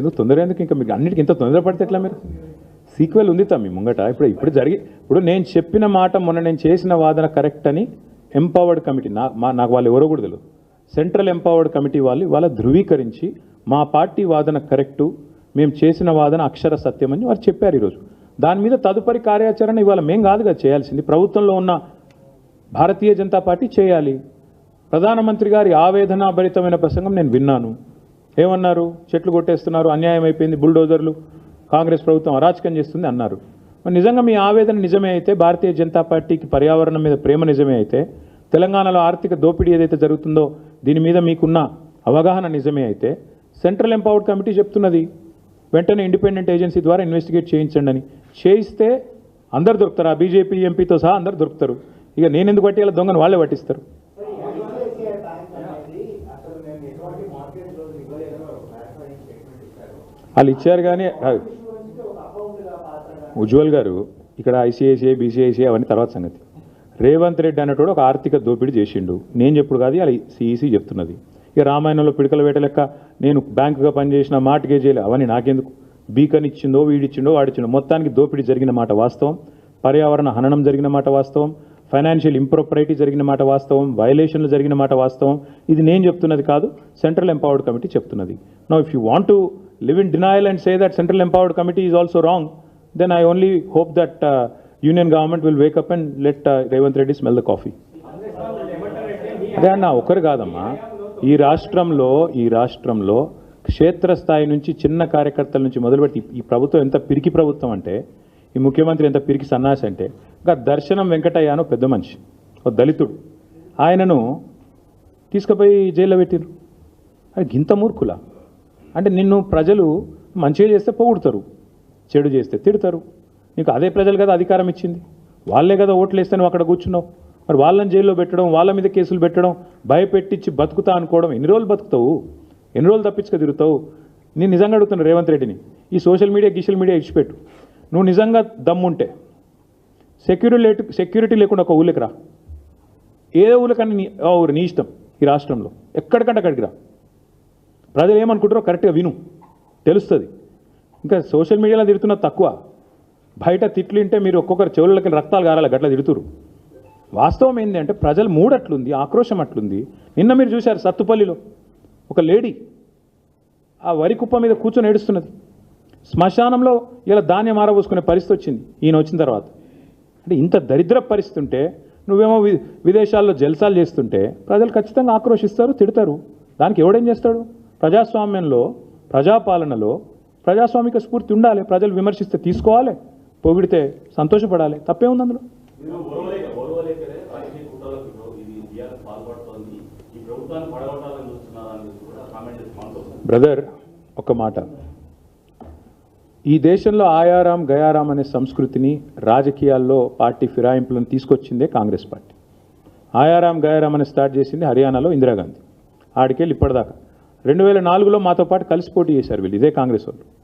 ఎందుకు తొందర ఎందుకు? ఇంకా మీకు అన్నిటికీ ఇంత తొందర పడితే ఎట్లా మీరు? సీక్వెల్ ఉంది తమ్మి ముంగట. ఇప్పుడు ఇప్పుడు జరిగి ఇప్పుడు నేను చెప్పిన మాట మొన్న నేను చేసిన వాదన కరెక్ట్ అని ఎంపవర్డ్ కమిటీ నా మా నాకు వాళ్ళు ఎవరో కూడా తెలియదు సెంట్రల్ ఎంపవర్డ్ కమిటీ వాళ్ళు వాళ్ళ ధృవీకరించి మా పార్టీ వాదన కరెక్టు మేము చేసిన వాదన అక్షర సత్యం అని వారు చెప్పారు ఈరోజు. దాని మీద తదుపరి కార్యాచరణ ఇవాళ మేం కాదుగా చేయాల్సింది. ప్రభుత్వంలో ఉన్న భారతీయ జనతా పార్టీ చేయాలి. ప్రధానమంత్రి గారి ఆవేదనాభరితమైన ప్రసంగం నేను విన్నాను. ఏమన్నారు? చెట్లు కొట్టేస్తున్నారు అన్యాయం అయిపోయింది బుల్డోజర్లు కాంగ్రెస్ ప్రభుత్వం అరాచకం చేస్తుంది అన్నారు. మరి నిజంగా మీ ఆవేదన నిజమే అయితే భారతీయ జనతా పార్టీకి పర్యావరణం మీద ప్రేమ నిజమే అయితే తెలంగాణలో ఆర్థిక దోపిడీ ఏదైతే జరుగుతుందో దీని మీద మీకున్న అవగాహన నిజమే అయితే సెంట్రల్ ఎంపవర్డ్ కమిటీ చెప్తున్నది వెంటనే ఇండిపెండెంట్ ఏజెన్సీ ద్వారా ఇన్వెస్టిగేట్ చేయించండి అని. చేయిస్తే అందరు దొరుకుతారు ఆ బీజేపీ ఎంపీతో సహా అందరు దొరుకుతారు. ఇక నేను ఎందుకు పట్టి ఇలా దొంగను వాళ్ళే పట్టిస్తారు? వాళ్ళు ఇచ్చారు కానీ ఉజ్వల్ గారు ఇక్కడ ఐసిఐసిఐ బీసీఐసిఐ అవన్నీ తర్వాత సంగతి. రేవంత్ రెడ్డి అన్నట్టు ఒక ఆర్థిక దోపిడీ చేసిండు. నేను చెప్పుడు కాదు అలా సిఈసి చెప్తున్నది. ఇక రామాయణంలో పిడకల వేట లెక్క నేను బ్యాంకుగా పనిచేసిన మార్టిగేజీలు అవన్నీ నాకెందుకు? బీకన్ ఇచ్చిందో వీడిచ్చిండో వాడిచ్చిండో మొత్తానికి దోపిడీ జరిగిన మాట వాస్తవం. పర్యావరణ హననం జరిగిన మాట వాస్తవం. ఫైనాన్షియల్ ఇంప్రొపరైటీ జరిగిన మాట వాస్తవం వయలేషన్లు జరిగిన మాట వాస్తవం. ఇది నేను చెప్తున్నది కాదు సెంట్రల్ ఎంపవర్డ్ కమిటీ చెప్తున్నది. No if you want to live in denial and say that central empowered committee is also wrong then I only hope that union government will wake up and let Revanth Reddy smell the coffee అదే అన్న ఒకరు కాదమ్మా. ఈ రాష్ట్రంలో ఈ రాష్ట్రంలో క్షేత్రస్థాయి నుంచి చిన్న కార్యకర్తల నుంచి మొదలుపెట్టి ఈ ప్రభుత్వం ఎంత పిరికి ప్రభుత్వం అంటే ఈ ముఖ్యమంత్రి ఎంత పిరికి సన్నాసి అంటే ఇంకా దర్శనం వెంకటయ్య అని పెద్ద మనిషి ఒక దళితుడు. ఆయనను తీసుకుపోయి జైల్లో పెట్టిరు అది గింత మూర్ఖుల. అంటే నిన్ను ప్రజలు మంచిగా చేస్తే పొగుడతారు చెడు చేస్తే తిడతారు. నీకు అదే ప్రజలు కదా అధికారం ఇచ్చింది. వాళ్ళే కదా ఓట్లు వేస్తే నువ్వు అక్కడ కూర్చున్నావు. మరి వాళ్ళని జైల్లో పెట్టడం వాళ్ళ మీద కేసులు పెట్టడం భయపెట్టించి బతుకుతా అనుకోవడం ఎన్ని రోజులు బతుకుతావు? ఎన్ని రోజులు తప్పించుక తిరుగుతావు? నేను నిజంగా అడుగుతున్నాను రేవంత్ రెడ్డిని ఈ సోషల్ మీడియా గిషల్ మీడియా ఇచ్చిపెట్టు. నువ్వు నిజంగా దమ్ముంటే సెక్యూరిటీ లేటు సెక్యూరిటీ లేకుండా ఒక ఊళ్ళకి రా. ఏదో ఊళ్ళకన్నా నీ ఊరు నీ ఇష్టం ఈ రాష్ట్రంలో. ఎక్కడికంటే అక్కడికి రా. ప్రజలు ఏమనుకుంటారో కరెక్ట్గా విను. తెలుస్తుంది. ఇంకా సోషల్ మీడియాలో తిడుతున్న తక్కువ. బయట తిట్లు వింటే మీరు ఒక్కొక్కరు చెవులకి రక్తాలు గారాలి గట్ల తిడుతురు వాస్తవం ఏంటంటే ప్రజలు మూడట్లుంది ఆక్రోశం అట్లుంది. నిన్న మీరు చూశారు సత్తుపల్లిలో ఒక లేడీ ఆ వరి కుప్ప మీద కూర్చొని ఏడుస్తున్నది. శ్మశానంలో ఇలా ధాన్యం ఆరబోసుకునే పరిస్థితి వచ్చింది. ఈయన వచ్చిన తర్వాత. అంటే ఇంత దరిద్ర పరిస్థితి ఉంటే నువ్వేమో విదేశాల్లో జల్సాలు చేస్తుంటే ప్రజలు ఖచ్చితంగా ఆక్రోషిస్తారు తిడతారు. దానికి ఎవడేం చేస్తాడు? ప్రజాస్వామ్యంలో ప్రజాపాలనలో ప్రజాస్వామిక స్ఫూర్తి ఉండాలి. ప్రజలు విమర్శిస్తే తీసుకోవాలి. పొగిడితే సంతోషపడాలి. తప్పే ఉంది అందులో. బ్రదర్ ఒక మాట. ఈ దేశంలో ఆయారాం గయారాం అనే సంస్కృతిని రాజకీయాల్లో పార్టీ ఫిరాయింపులను తీసుకొచ్చిందే కాంగ్రెస్ పార్టీ. ఆయారాం గయారాం అని స్టార్ట్ చేసింది హర్యానాలో ఇందిరాగాంధీ. ఆడికెళ్ళి ఇప్పటిదాకా. రెండు వేల నాలుగులో మాతో పాటు కలిసి పోటీ చేశారు వీళ్ళు ఇదే కాంగ్రెస్ వాళ్ళు.